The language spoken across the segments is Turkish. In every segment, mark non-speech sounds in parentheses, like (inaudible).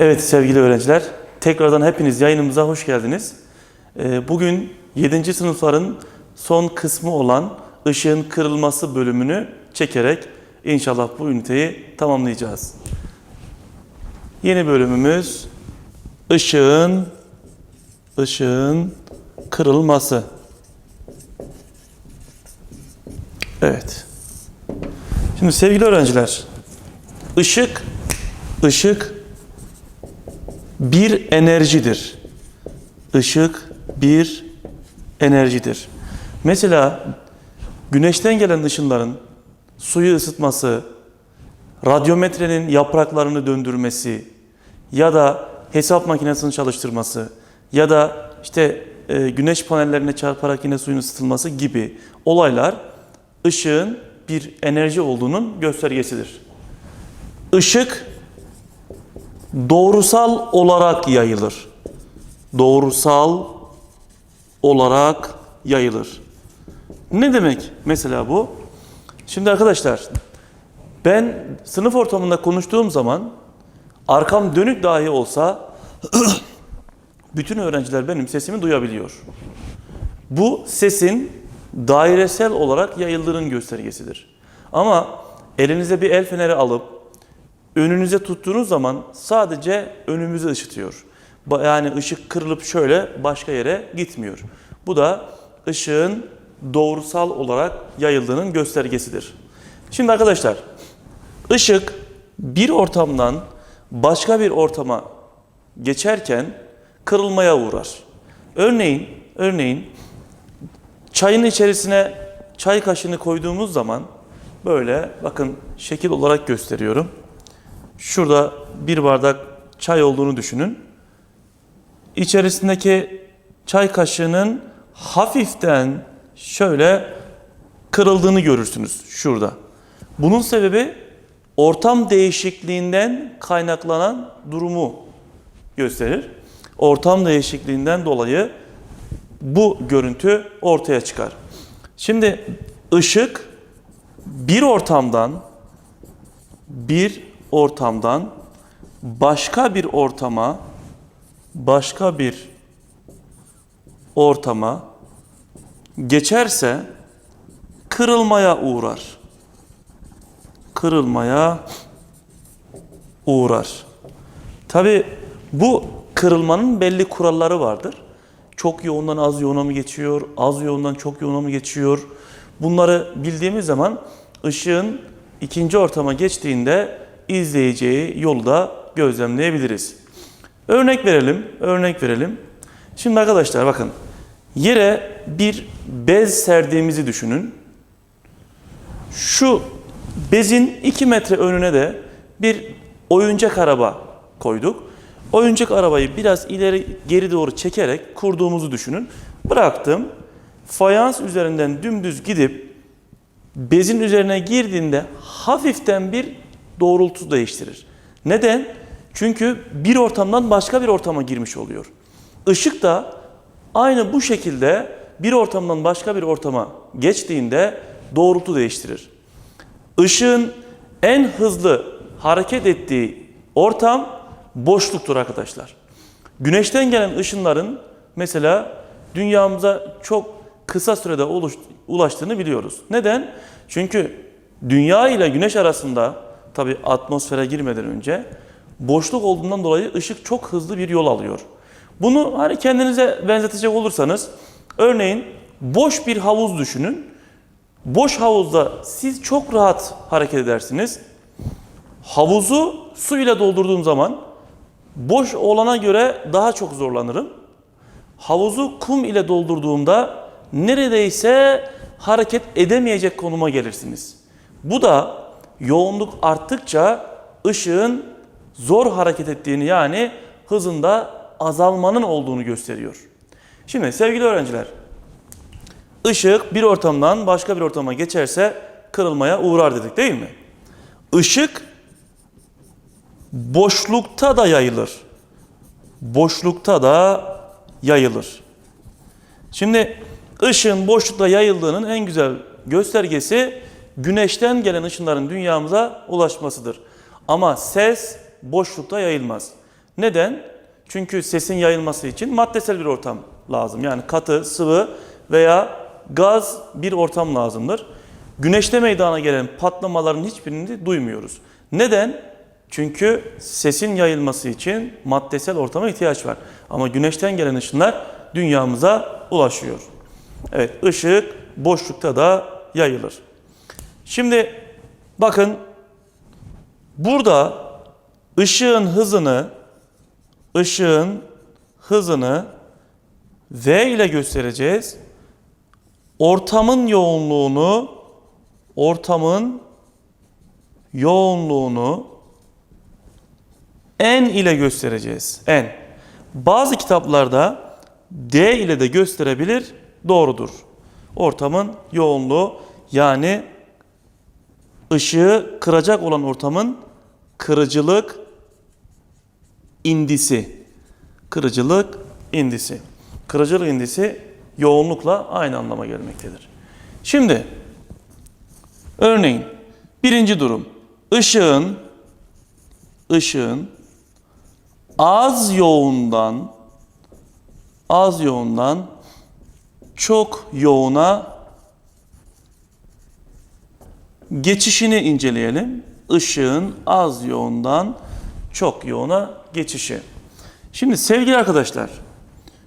Evet sevgili öğrenciler, tekrardan hepiniz yayınımıza hoş geldiniz. Ee, Bugün 7. sınıfların son kısmı olan ışığın kırılması bölümünü çekerek inşallah bu üniteyi tamamlayacağız. Yeni bölümümüz ışığın ışığın kırılması. Evet. Şimdi sevgili öğrenciler, ışık ışık bir enerjidir. Işık bir enerjidir. Mesela güneşten gelen ışınların suyu ısıtması, radyometrenin yapraklarını döndürmesi ya da hesap makinesini çalıştırması ya da işte e, güneş panellerine çarparak yine suyun ısıtılması gibi olaylar ışığın bir enerji olduğunun göstergesidir. Işık doğrusal olarak yayılır. Doğrusal olarak yayılır. Ne demek mesela bu? Şimdi arkadaşlar ben sınıf ortamında konuştuğum zaman arkam dönük dahi olsa (clears throat) bütün öğrenciler benim sesimi duyabiliyor. Bu sesin dairesel olarak yayıldığının göstergesidir. Ama elinize bir el feneri alıp önünüze tuttuğunuz zaman sadece önümüzü ışıtıyor. Yani ışık kırılıp şöyle başka yere gitmiyor. Bu da ışığın doğrusal olarak yayıldığının göstergesidir. Şimdi arkadaşlar, ışık bir ortamdan başka bir ortama geçerken kırılmaya uğrar. Örneğin, örneğin çayın içerisine çay kaşığını koyduğumuz zaman böyle bakın şekil olarak gösteriyorum. Şurada bir bardak çay olduğunu düşünün. İçerisindeki çay kaşığının hafiften şöyle kırıldığını görürsünüz şurada. Bunun sebebi ortam değişikliğinden kaynaklanan durumu gösterir. Ortam değişikliğinden dolayı bu görüntü ortaya çıkar. Şimdi ışık bir ortamdan bir ortamdan başka bir ortama başka bir ortama geçerse kırılmaya uğrar. Kırılmaya uğrar. Tabi bu kırılmanın belli kuralları vardır. Çok yoğundan az yoğuna mı geçiyor, az yoğundan çok yoğuna mı geçiyor? Bunları bildiğimiz zaman ışığın ikinci ortama geçtiğinde izleyeceği yolu da gözlemleyebiliriz. Örnek verelim, örnek verelim. Şimdi arkadaşlar bakın yere bir bez serdiğimizi düşünün. Şu bezin 2 metre önüne de bir oyuncak araba koyduk. Oyuncak arabayı biraz ileri geri doğru çekerek kurduğumuzu düşünün. Bıraktım. Fayans üzerinden dümdüz gidip bezin üzerine girdiğinde hafiften bir doğrultu değiştirir. Neden? Çünkü bir ortamdan başka bir ortama girmiş oluyor. Işık da aynı bu şekilde bir ortamdan başka bir ortama geçtiğinde doğrultu değiştirir. Işığın en hızlı hareket ettiği ortam boşluktur arkadaşlar. Güneşten gelen ışınların mesela dünyamıza çok kısa sürede ulaştığını biliyoruz. Neden? Çünkü dünya ile güneş arasında tabi atmosfere girmeden önce boşluk olduğundan dolayı ışık çok hızlı bir yol alıyor. Bunu hani kendinize benzetecek olursanız örneğin boş bir havuz düşünün. Boş havuzda siz çok rahat hareket edersiniz. Havuzu su ile doldurduğum zaman boş olana göre daha çok zorlanırım. Havuzu kum ile doldurduğumda neredeyse hareket edemeyecek konuma gelirsiniz. Bu da yoğunluk arttıkça ışığın zor hareket ettiğini yani hızında azalmanın olduğunu gösteriyor. Şimdi sevgili öğrenciler, ışık bir ortamdan başka bir ortama geçerse kırılmaya uğrar dedik değil mi? Işık boşlukta da yayılır. Boşlukta da yayılır. Şimdi ışığın boşlukta yayıldığının en güzel göstergesi güneşten gelen ışınların dünyamıza ulaşmasıdır. Ama ses boşlukta yayılmaz. Neden? Çünkü sesin yayılması için maddesel bir ortam lazım. Yani katı, sıvı veya gaz bir ortam lazımdır. Güneşte meydana gelen patlamaların hiçbirini duymuyoruz. Neden? Çünkü sesin yayılması için maddesel ortama ihtiyaç var. Ama güneşten gelen ışınlar dünyamıza ulaşıyor. Evet, ışık boşlukta da yayılır. Şimdi bakın burada ışığın hızını ışığın hızını V ile göstereceğiz. Ortamın yoğunluğunu ortamın yoğunluğunu N ile göstereceğiz. N. Bazı kitaplarda D ile de gösterebilir. Doğrudur. Ortamın yoğunluğu yani ışığı kıracak olan ortamın kırıcılık indisi. Kırıcılık indisi. Kırıcılık indisi yoğunlukla aynı anlama gelmektedir. Şimdi örneğin birinci durum ışığın ışığın az yoğundan az yoğundan çok yoğuna geçişini inceleyelim. Işığın az yoğundan çok yoğuna geçişi. Şimdi sevgili arkadaşlar,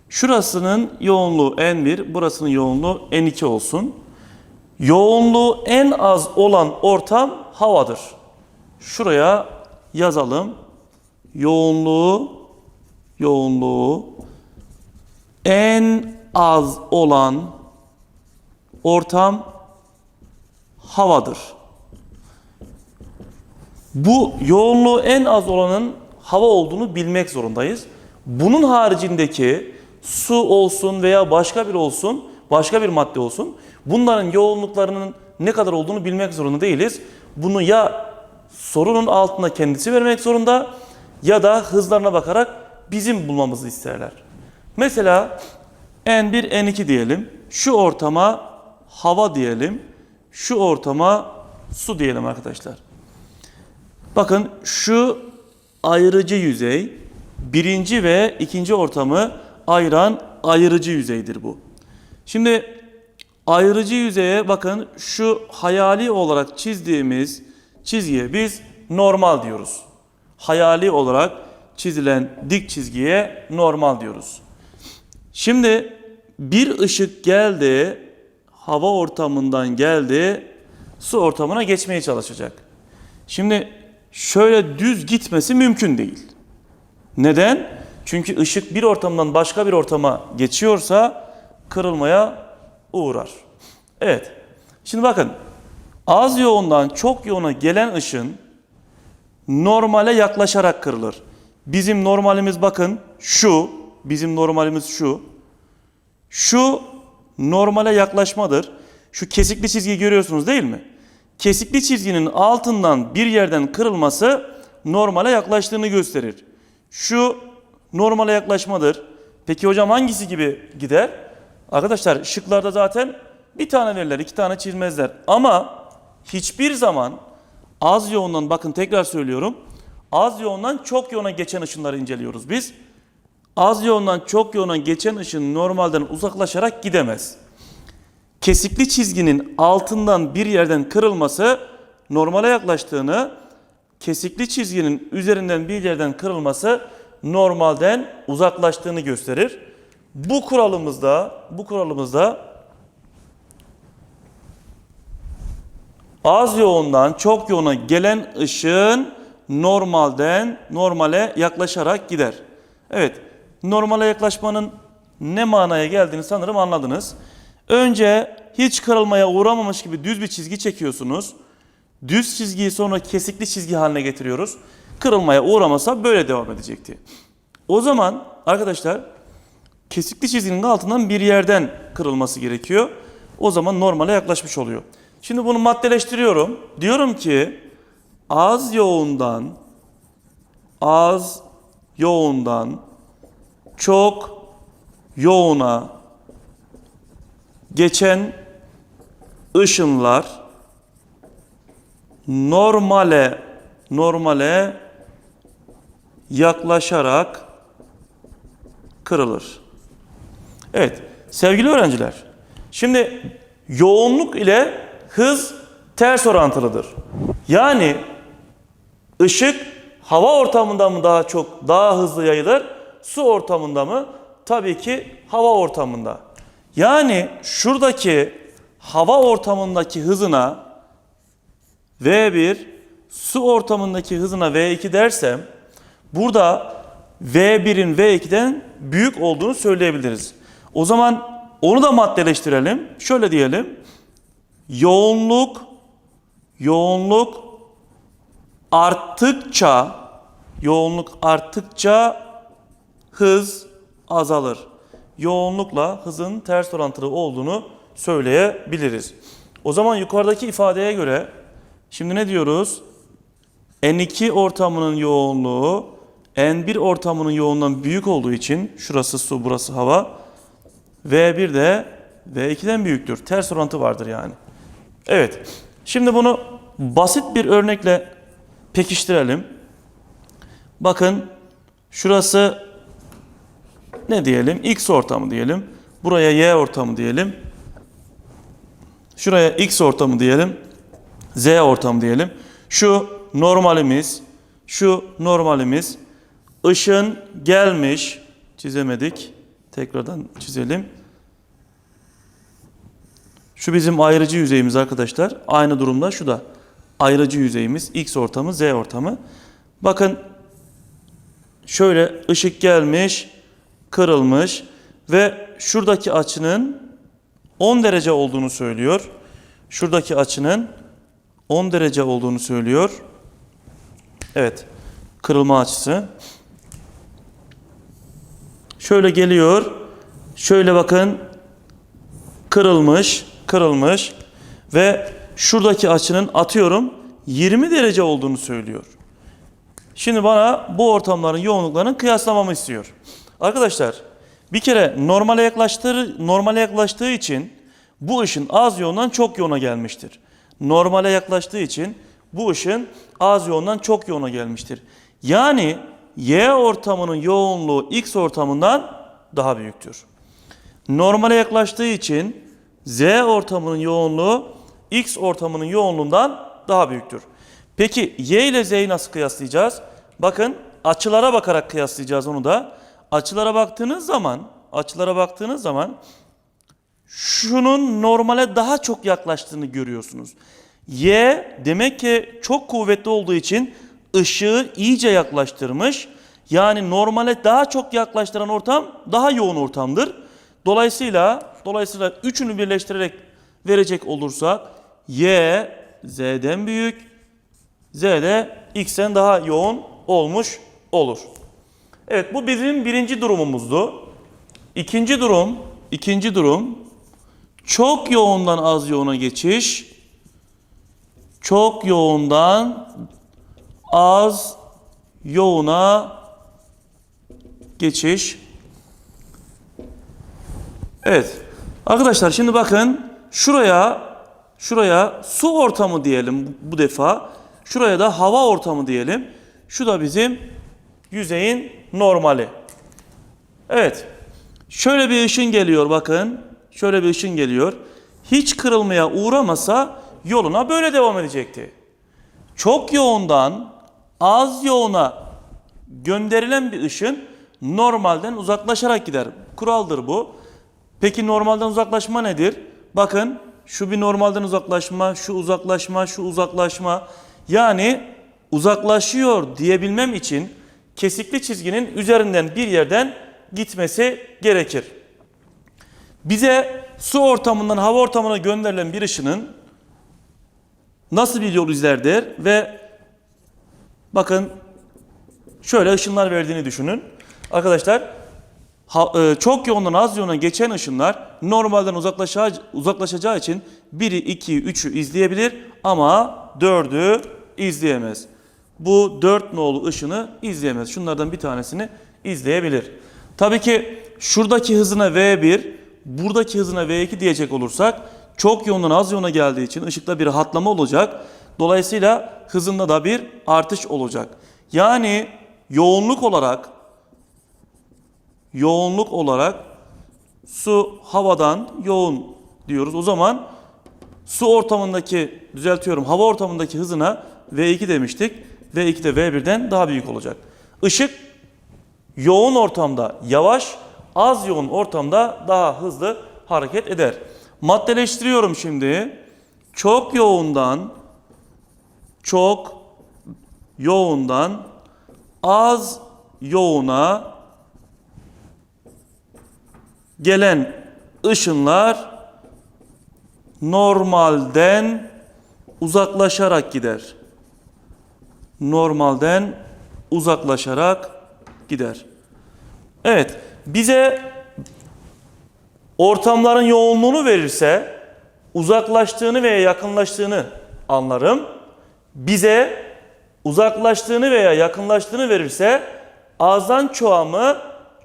şurasının yoğunluğu N1, burasının yoğunluğu N2 olsun. Yoğunluğu en az olan ortam havadır. Şuraya yazalım. Yoğunluğu yoğunluğu en az olan ortam havadır. Bu yoğunluğu en az olanın hava olduğunu bilmek zorundayız. Bunun haricindeki su olsun veya başka bir olsun, başka bir madde olsun, bunların yoğunluklarının ne kadar olduğunu bilmek zorunda değiliz. Bunu ya sorunun altına kendisi vermek zorunda ya da hızlarına bakarak bizim bulmamızı isterler. Mesela N1, N2 diyelim. Şu ortama hava diyelim. Şu ortama su diyelim arkadaşlar. Bakın şu ayırıcı yüzey birinci ve ikinci ortamı ayıran ayırıcı yüzeydir bu. Şimdi ayırıcı yüzeye bakın şu hayali olarak çizdiğimiz çizgiye biz normal diyoruz. Hayali olarak çizilen dik çizgiye normal diyoruz. Şimdi bir ışık geldi, hava ortamından geldi, su ortamına geçmeye çalışacak. Şimdi şöyle düz gitmesi mümkün değil. Neden? Çünkü ışık bir ortamdan başka bir ortama geçiyorsa kırılmaya uğrar. Evet. Şimdi bakın az yoğundan çok yoğuna gelen ışın normale yaklaşarak kırılır. Bizim normalimiz bakın şu, bizim normalimiz şu. Şu normale yaklaşmadır. Şu kesikli çizgiyi görüyorsunuz değil mi? Kesikli çizginin altından bir yerden kırılması normale yaklaştığını gösterir. Şu normale yaklaşmadır. Peki hocam hangisi gibi gider? Arkadaşlar şıklarda zaten bir tane verirler, iki tane çizmezler. Ama hiçbir zaman az yoğundan bakın tekrar söylüyorum. Az yoğundan çok yoğuna geçen ışınları inceliyoruz biz. Az yoğundan çok yoğuna geçen ışın normalden uzaklaşarak gidemez. Kesikli çizginin altından bir yerden kırılması normale yaklaştığını, kesikli çizginin üzerinden bir yerden kırılması normalden uzaklaştığını gösterir. Bu kuralımızda, bu kuralımızda az yoğundan çok yoğuna gelen ışın normalden normale yaklaşarak gider. Evet, normale yaklaşmanın ne manaya geldiğini sanırım anladınız. Önce hiç kırılmaya uğramamış gibi düz bir çizgi çekiyorsunuz. Düz çizgiyi sonra kesikli çizgi haline getiriyoruz. Kırılmaya uğramasa böyle devam edecekti. O zaman arkadaşlar kesikli çizginin altından bir yerden kırılması gerekiyor. O zaman normale yaklaşmış oluyor. Şimdi bunu maddeleştiriyorum. Diyorum ki az yoğundan az yoğundan çok yoğuna geçen ışınlar normale normale yaklaşarak kırılır. Evet, sevgili öğrenciler. Şimdi yoğunluk ile hız ters orantılıdır. Yani ışık hava ortamında mı daha çok daha hızlı yayılır, su ortamında mı? Tabii ki hava ortamında. Yani şuradaki hava ortamındaki hızına V1 su ortamındaki hızına V2 dersem burada V1'in V2'den büyük olduğunu söyleyebiliriz. O zaman onu da maddeleştirelim. Şöyle diyelim. Yoğunluk yoğunluk arttıkça yoğunluk arttıkça hız azalır. Yoğunlukla hızın ters orantılı olduğunu söyleyebiliriz. O zaman yukarıdaki ifadeye göre şimdi ne diyoruz? N2 ortamının yoğunluğu N1 ortamının yoğunluğundan büyük olduğu için şurası su burası hava V1 de V2'den büyüktür. Ters orantı vardır yani. Evet. Şimdi bunu basit bir örnekle pekiştirelim. Bakın şurası ne diyelim? X ortamı diyelim. Buraya Y ortamı diyelim. Şuraya X ortamı diyelim. Z ortamı diyelim. Şu normalimiz, şu normalimiz. Işın gelmiş. Çizemedik. Tekrardan çizelim. Şu bizim ayrıcı yüzeyimiz arkadaşlar. Aynı durumda şu da ayrıcı yüzeyimiz. X ortamı, Z ortamı. Bakın şöyle ışık gelmiş, kırılmış ve şuradaki açının 10 derece olduğunu söylüyor. Şuradaki açının 10 derece olduğunu söylüyor. Evet. Kırılma açısı. Şöyle geliyor. Şöyle bakın. Kırılmış, kırılmış ve şuradaki açının atıyorum 20 derece olduğunu söylüyor. Şimdi bana bu ortamların yoğunluklarının kıyaslamamı istiyor. Arkadaşlar bir kere normale yaklaştığı, normale yaklaştığı için bu ışın az yoğundan çok yoğuna gelmiştir. Normale yaklaştığı için bu ışın az yoğundan çok yoğuna gelmiştir. Yani Y ortamının yoğunluğu X ortamından daha büyüktür. Normale yaklaştığı için Z ortamının yoğunluğu X ortamının yoğunluğundan daha büyüktür. Peki Y ile Z'yi nasıl kıyaslayacağız? Bakın açılara bakarak kıyaslayacağız onu da. Açılara baktığınız zaman, açılara baktığınız zaman şunun normale daha çok yaklaştığını görüyorsunuz. Y demek ki çok kuvvetli olduğu için ışığı iyice yaklaştırmış. Yani normale daha çok yaklaştıran ortam daha yoğun ortamdır. Dolayısıyla dolayısıyla üçünü birleştirerek verecek olursak Y Z'den büyük, Z de X'ten daha yoğun olmuş olur. Evet bu bizim birinci durumumuzdu. İkinci durum, ikinci durum çok yoğundan az yoğuna geçiş. Çok yoğundan az yoğuna geçiş. Evet. Arkadaşlar şimdi bakın şuraya şuraya su ortamı diyelim bu defa. Şuraya da hava ortamı diyelim. Şu da bizim yüzeyin normali. Evet. Şöyle bir ışın geliyor bakın. Şöyle bir ışın geliyor. Hiç kırılmaya uğramasa yoluna böyle devam edecekti. Çok yoğundan az yoğuna gönderilen bir ışın normalden uzaklaşarak gider. Kuraldır bu. Peki normalden uzaklaşma nedir? Bakın şu bir normalden uzaklaşma, şu uzaklaşma, şu uzaklaşma. Yani uzaklaşıyor diyebilmem için kesikli çizginin üzerinden bir yerden gitmesi gerekir. Bize su ortamından hava ortamına gönderilen bir ışının nasıl bir yol izlerdir ve bakın şöyle ışınlar verdiğini düşünün. Arkadaşlar e, çok yoğundan az yoğuna geçen ışınlar normalden uzaklaşacağı, uzaklaşacağı için 1'i, 2'yi, 3'ü izleyebilir ama 4'ü izleyemez. Bu 4 nolu ışını izleyemez. Şunlardan bir tanesini izleyebilir. Tabii ki şuradaki hızına V1, buradaki hızına V2 diyecek olursak çok yoğundan az yoğuna geldiği için ışıkta bir rahatlama olacak. Dolayısıyla hızında da bir artış olacak. Yani yoğunluk olarak yoğunluk olarak su havadan yoğun diyoruz. O zaman su ortamındaki düzeltiyorum hava ortamındaki hızına V2 demiştik. V2 de V1'den daha büyük olacak. Işık yoğun ortamda yavaş, az yoğun ortamda daha hızlı hareket eder. Maddeleştiriyorum şimdi. Çok yoğundan çok yoğundan az yoğuna gelen ışınlar normalden uzaklaşarak gider. Normalden uzaklaşarak gider. Evet, bize ortamların yoğunluğunu verirse uzaklaştığını veya yakınlaştığını anlarım. Bize uzaklaştığını veya yakınlaştığını verirse azdan çoğa mı,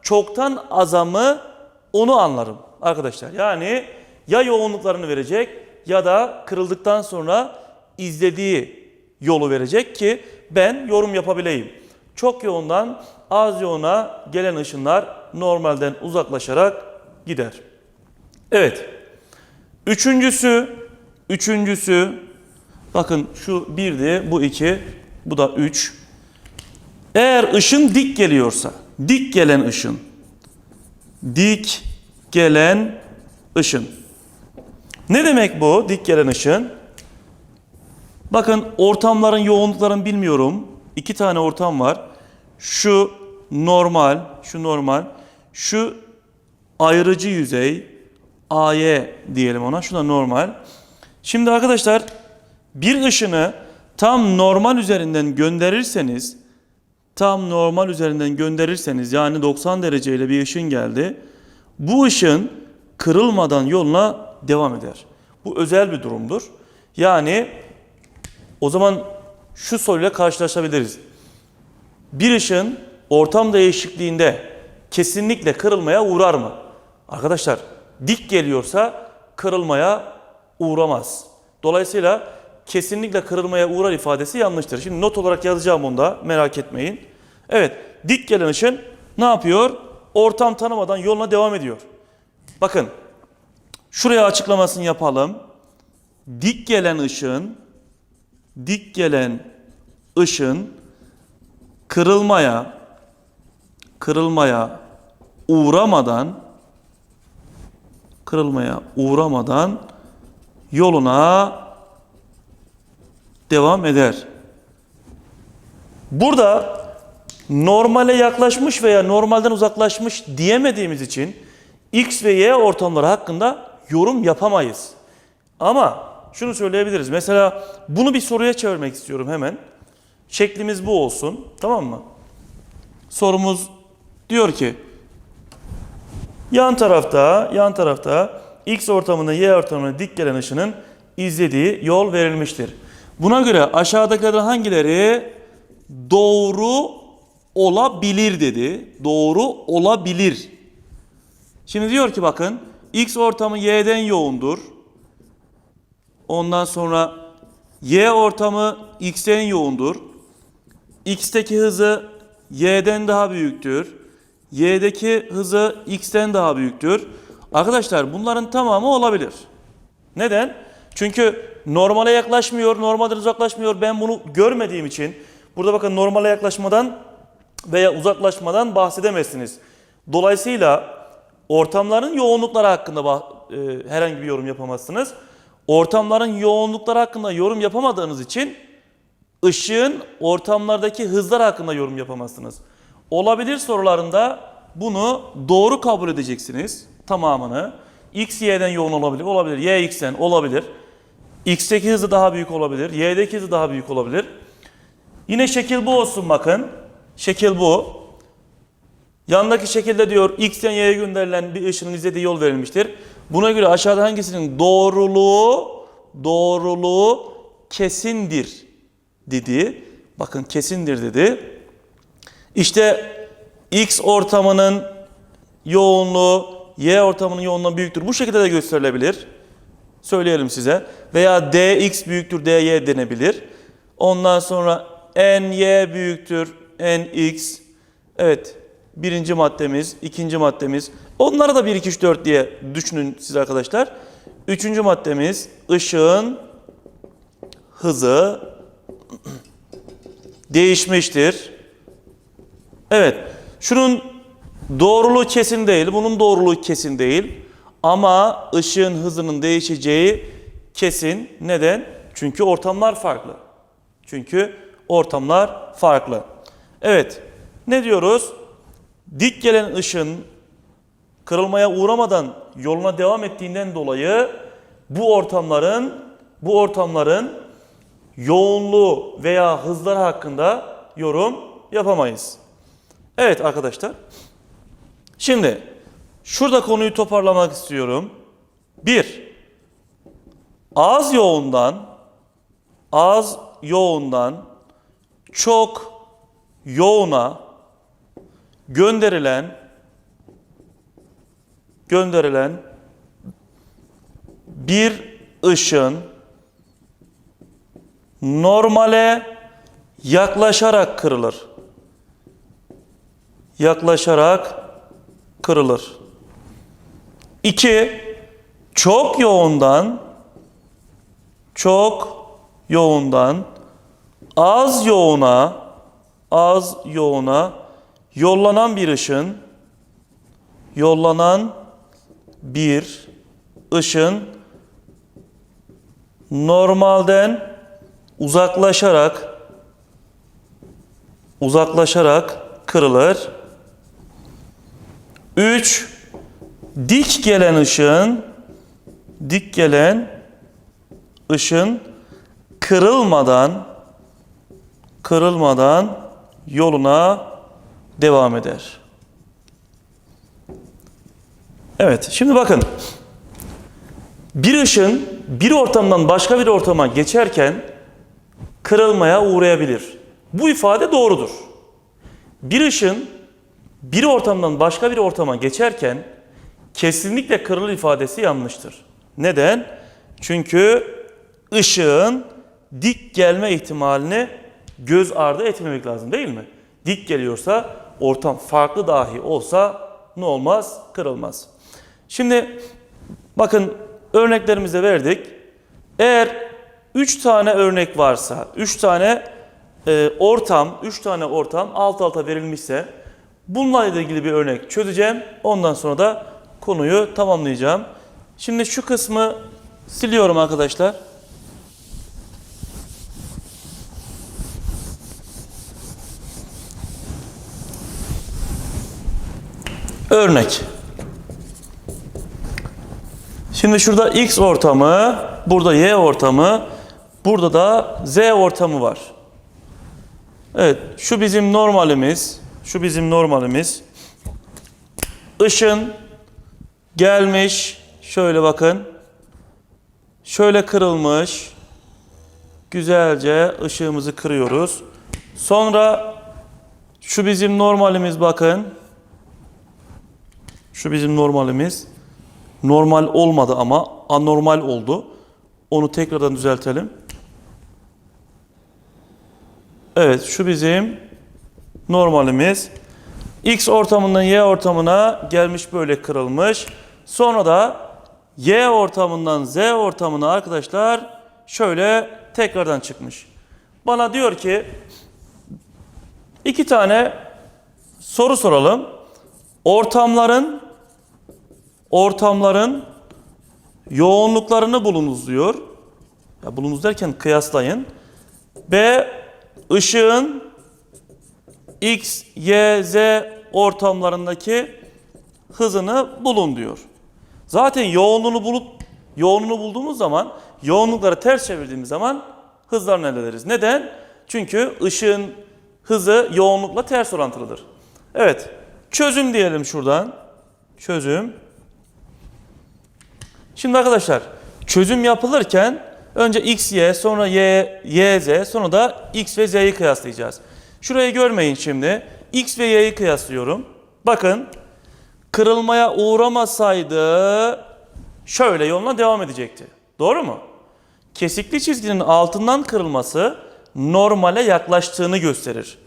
çoktan aza mı onu anlarım arkadaşlar. Yani ya yoğunluklarını verecek ya da kırıldıktan sonra izlediği yolu verecek ki ben yorum yapabileyim. Çok yoğundan az yoğuna gelen ışınlar normalden uzaklaşarak gider. Evet. Üçüncüsü, üçüncüsü, bakın şu birdi, bu iki, bu da üç. Eğer ışın dik geliyorsa, dik gelen ışın, dik gelen ışın. Ne demek bu dik gelen ışın? Bakın ortamların yoğunluklarını bilmiyorum. İki tane ortam var. Şu normal, şu normal, şu ayrıcı yüzey, AY diyelim ona. Şu da normal. Şimdi arkadaşlar bir ışını tam normal üzerinden gönderirseniz tam normal üzerinden gönderirseniz yani 90 dereceyle bir ışın geldi. Bu ışın kırılmadan yoluna devam eder. Bu özel bir durumdur. Yani o zaman şu soruyla karşılaşabiliriz. Bir ışın ortam değişikliğinde kesinlikle kırılmaya uğrar mı? Arkadaşlar dik geliyorsa kırılmaya uğramaz. Dolayısıyla kesinlikle kırılmaya uğrar ifadesi yanlıştır. Şimdi not olarak yazacağım onu da merak etmeyin. Evet dik gelen ışın ne yapıyor? Ortam tanımadan yoluna devam ediyor. Bakın şuraya açıklamasını yapalım. Dik gelen ışın dik gelen ışın kırılmaya kırılmaya uğramadan kırılmaya uğramadan yoluna devam eder. Burada normale yaklaşmış veya normalden uzaklaşmış diyemediğimiz için X ve Y ortamları hakkında yorum yapamayız. Ama şunu söyleyebiliriz. Mesela bunu bir soruya çevirmek istiyorum hemen. Şeklimiz bu olsun. Tamam mı? Sorumuz diyor ki yan tarafta yan tarafta X ortamında Y ortamına dik gelen ışının izlediği yol verilmiştir. Buna göre aşağıdakilerden hangileri doğru olabilir dedi. Doğru olabilir. Şimdi diyor ki bakın X ortamı Y'den yoğundur. Ondan sonra Y ortamı X'ten yoğundur. X'teki hızı Y'den daha büyüktür. Y'deki hızı X'ten daha büyüktür. Arkadaşlar bunların tamamı olabilir. Neden? Çünkü normale yaklaşmıyor, normalden uzaklaşmıyor. Ben bunu görmediğim için burada bakın normale yaklaşmadan veya uzaklaşmadan bahsedemezsiniz. Dolayısıyla ortamların yoğunlukları hakkında e, herhangi bir yorum yapamazsınız. Ortamların yoğunlukları hakkında yorum yapamadığınız için ışığın ortamlardaki hızlar hakkında yorum yapamazsınız. Olabilir sorularında bunu doğru kabul edeceksiniz tamamını. X y'den yoğun olabilir, olabilir. Y x'ten olabilir. X'teki hızı daha büyük olabilir. Y'deki hızı daha büyük olabilir. Yine şekil bu olsun bakın. Şekil bu. Yandaki şekilde diyor X'ten Y'ye gönderilen bir ışının izlediği yol verilmiştir. Buna göre aşağıda hangisinin doğruluğu doğruluğu kesindir dedi. Bakın kesindir dedi. İşte X ortamının yoğunluğu Y ortamının yoğunluğu büyüktür. Bu şekilde de gösterilebilir. Söyleyelim size. Veya DX büyüktür DY denebilir. Ondan sonra NY büyüktür nx. Evet. Birinci maddemiz, ikinci maddemiz. Onları da 1, 2, 3, 4 diye düşünün siz arkadaşlar. Üçüncü maddemiz ışığın hızı (clears throat) değişmiştir. Evet. Şunun doğruluğu kesin değil. Bunun doğruluğu kesin değil. Ama ışığın hızının değişeceği kesin. Neden? Çünkü ortamlar farklı. Çünkü ortamlar farklı. Evet. Ne diyoruz? Dik gelen ışın kırılmaya uğramadan yoluna devam ettiğinden dolayı bu ortamların bu ortamların yoğunluğu veya hızları hakkında yorum yapamayız. Evet arkadaşlar. Şimdi şurada konuyu toparlamak istiyorum. Bir, az yoğundan az yoğundan çok yoğuna gönderilen gönderilen bir ışın normale yaklaşarak kırılır. Yaklaşarak kırılır. İki, çok yoğundan çok yoğundan az yoğuna az yoğuna yollanan bir ışın yollanan bir ışın normalden uzaklaşarak uzaklaşarak kırılır. 3 dik gelen ışın dik gelen ışın kırılmadan kırılmadan yoluna devam eder. Evet, şimdi bakın. Bir ışın bir ortamdan başka bir ortama geçerken kırılmaya uğrayabilir. Bu ifade doğrudur. Bir ışın bir ortamdan başka bir ortama geçerken kesinlikle kırılır ifadesi yanlıştır. Neden? Çünkü ışığın dik gelme ihtimalini göz ardı etmemek lazım değil mi? Dik geliyorsa ortam farklı dahi olsa ne olmaz? Kırılmaz. Şimdi bakın örneklerimize verdik. Eğer 3 tane örnek varsa, 3 tane e, ortam, 3 tane ortam alt alta verilmişse bunlarla ilgili bir örnek çözeceğim. Ondan sonra da konuyu tamamlayacağım. Şimdi şu kısmı siliyorum arkadaşlar. Örnek. Şimdi şurada X ortamı, burada Y ortamı, burada da Z ortamı var. Evet, şu bizim normalimiz, şu bizim normalimiz. Işın gelmiş, şöyle bakın. Şöyle kırılmış. Güzelce ışığımızı kırıyoruz. Sonra şu bizim normalimiz bakın. Şu bizim normalimiz. Normal olmadı ama anormal oldu. Onu tekrardan düzeltelim. Evet şu bizim normalimiz. X ortamından Y ortamına gelmiş böyle kırılmış. Sonra da Y ortamından Z ortamına arkadaşlar şöyle tekrardan çıkmış. Bana diyor ki iki tane soru soralım. Ortamların ortamların yoğunluklarını bulunuz diyor. Ya bulunuz derken kıyaslayın. B ışığın X, Y, Z ortamlarındaki hızını bulun diyor. Zaten yoğunluğunu bulup yoğunluğunu bulduğumuz zaman yoğunlukları ters çevirdiğimiz zaman hızlarını elde ederiz. Neden? Çünkü ışığın hızı yoğunlukla ters orantılıdır. Evet. Çözüm diyelim şuradan. Çözüm. Şimdi arkadaşlar çözüm yapılırken önce x, y, sonra y, y, z, sonra da x ve z'yi kıyaslayacağız. Şurayı görmeyin şimdi. x ve y'yi kıyaslıyorum. Bakın kırılmaya uğramasaydı şöyle yoluna devam edecekti. Doğru mu? Kesikli çizginin altından kırılması normale yaklaştığını gösterir.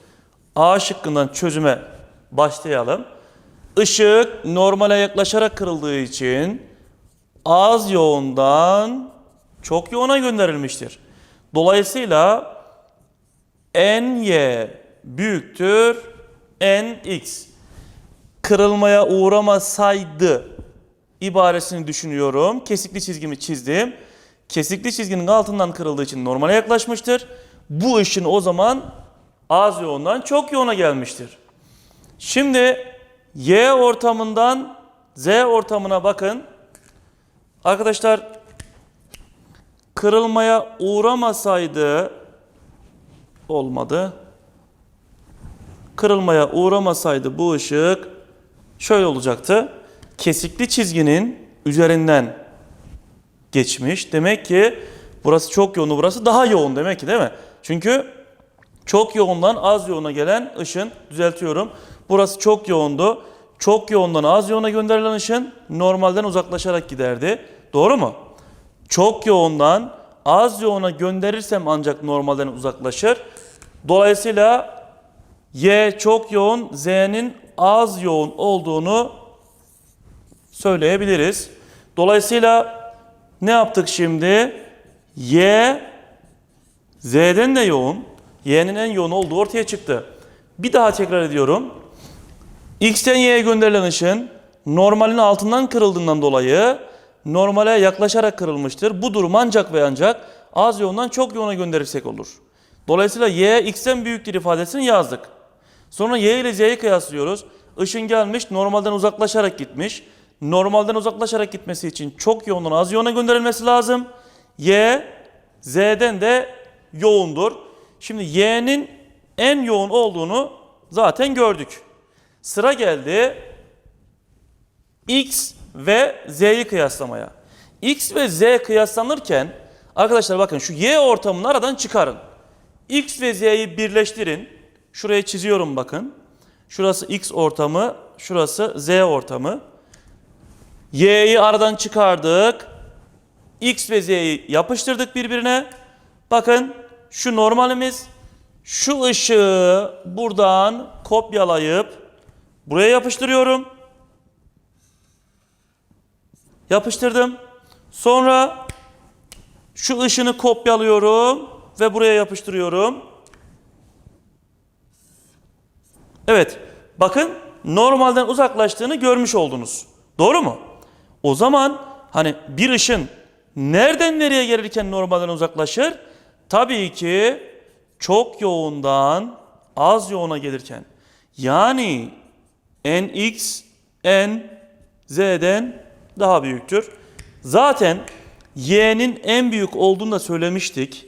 A şıkkından çözüme başlayalım. Işık normale yaklaşarak kırıldığı için az yoğundan çok yoğuna gönderilmiştir. Dolayısıyla ny büyüktür nx. Kırılmaya uğramasaydı ibaresini düşünüyorum. Kesikli çizgimi çizdim. Kesikli çizginin altından kırıldığı için normale yaklaşmıştır. Bu ışın o zaman az yoğundan çok yoğuna gelmiştir. Şimdi y ortamından z ortamına bakın. Arkadaşlar kırılmaya uğramasaydı olmadı. Kırılmaya uğramasaydı bu ışık şöyle olacaktı. Kesikli çizginin üzerinden geçmiş. Demek ki burası çok yoğun, burası daha yoğun demek ki değil mi? Çünkü çok yoğundan az yoğuna gelen ışın, düzeltiyorum. Burası çok yoğundu. Çok yoğundan az yoğuna gönderilen ışın normalden uzaklaşarak giderdi. Doğru mu? Çok yoğundan az yoğuna gönderirsem ancak normalden uzaklaşır. Dolayısıyla Y çok yoğun, Z'nin az yoğun olduğunu söyleyebiliriz. Dolayısıyla ne yaptık şimdi? Y Z'den de yoğun. Y'nin en yoğun olduğu ortaya çıktı. Bir daha tekrar ediyorum. X'ten Y'ye gönderilen ışın normalin altından kırıldığından dolayı normale yaklaşarak kırılmıştır. Bu durum ancak ve ancak az yoğundan çok yoğuna gönderirsek olur. Dolayısıyla Y X'ten büyüktür ifadesini yazdık. Sonra Y ile Z'yi kıyaslıyoruz. Işın gelmiş normalden uzaklaşarak gitmiş. Normalden uzaklaşarak gitmesi için çok yoğundan az yoğuna gönderilmesi lazım. Y Z'den de yoğundur. Şimdi Y'nin en yoğun olduğunu zaten gördük. Sıra geldi X ve Z'yi kıyaslamaya. X ve Z kıyaslanırken arkadaşlar bakın şu Y ortamını aradan çıkarın. X ve Z'yi birleştirin. Şuraya çiziyorum bakın. Şurası X ortamı, şurası Z ortamı. Y'yi aradan çıkardık. X ve Z'yi yapıştırdık birbirine. Bakın şu normalimiz. Şu ışığı buradan kopyalayıp buraya yapıştırıyorum. Yapıştırdım. Sonra şu ışını kopyalıyorum ve buraya yapıştırıyorum. Evet. Bakın normalden uzaklaştığını görmüş oldunuz. Doğru mu? O zaman hani bir ışın nereden nereye gelirken normalden uzaklaşır? Tabii ki çok yoğundan az yoğuna gelirken. Yani nx n z'den daha büyüktür. Zaten y'nin en büyük olduğunu da söylemiştik.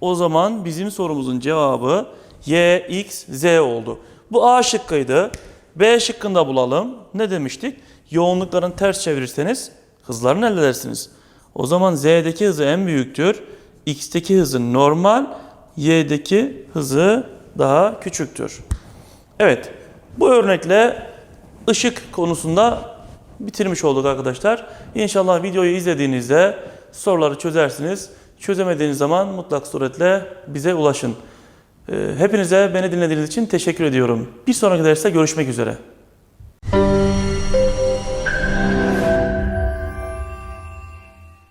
O zaman bizim sorumuzun cevabı y, x, z oldu. Bu A şıkkıydı. B şıkkında bulalım. Ne demiştik? Yoğunluklarını ters çevirirseniz hızlarını elde edersiniz. O zaman Z'deki hızı en büyüktür. X'teki hızı normal, Y'deki hızı daha küçüktür. Evet, bu örnekle ışık konusunda bitirmiş olduk arkadaşlar. İnşallah videoyu izlediğinizde soruları çözersiniz. Çözemediğiniz zaman mutlak suretle bize ulaşın. Ee, Hepinize beni dinlediğiniz için teşekkür ediyorum. Bir sonraki derste görüşmek üzere.